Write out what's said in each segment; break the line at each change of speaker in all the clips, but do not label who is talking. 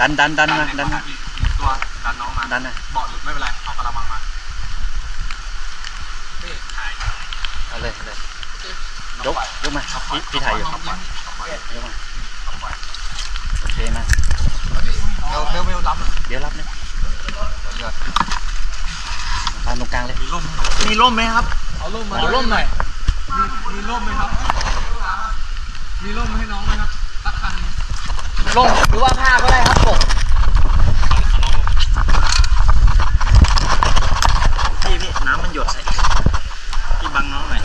ดันดันดันมาดันมา
อีกอีกตัวดันน้องมา
ดันนะ
เบาะหลุดไม่เป็นไรเอากระมังมานี่ถ่าย
เอาเลยเอาเลยยกยกมาพี่พี่ถ่ายอยู่ยกมาโอเคมา
เร็วเร็วเร็วรับเลย
เดี๋ยวรับนะตามตรงกลางเลย
มีร่ม
มีร่มไหมครับ
เอาร่มมา
ขอร่มหน่อย
มีมีร่มไหมครับ มีร่มให้น้องไหมครับสักคัน
ร่มหรือว่าผ้าก็ได้ครับปกพี่พี่น้ำมันหยดใส่พี่บังน้องหน่อย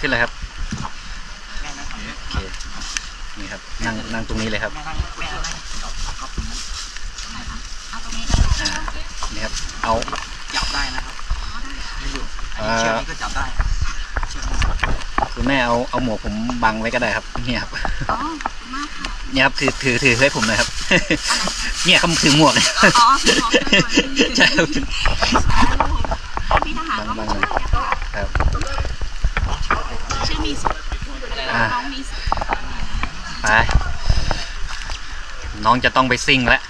ขึ้นเลยครับโอเคนี่ครับนั่งนั่งตรงนี้เลยครับ
เอาตรงนี้ก็ได้
อ่านี่ครับเอา
จับได้นะครับไม่อยู่
เอ่
เชือก
อ
นี้ก็จับได้เชือกนี้
คุณแม่เอาเอาหมวกผมบังไว้ก็ได้ครับ เนี่ยครับ
อ๋อมากค่ะ
เนี่ยครับถือถือถือให้ผมหน่อยครับ เนี่ยเขาถือหมวกเนี่ย
อ๋อถือหมวกด้วย
ใช่ครับ
พี่ทหารก็
บั
มาง
ๆ
ช่วยอะค่ะ
ครับ
ชื่อมีสุข
อ่า
น้องมีสุข
ไปน้องจะต้องไปซิ่งแล้ว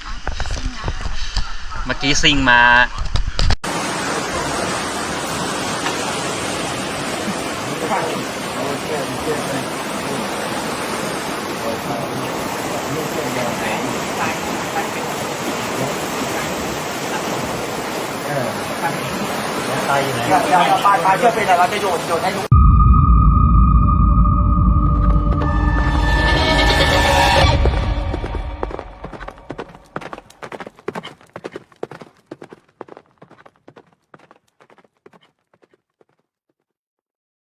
ซึ่งนะ
เมื่อกี้ซิ่งมา
อย่าอย่าปลายปลาเชื่อเป็นอะไรจะโยนโยนให้ลูก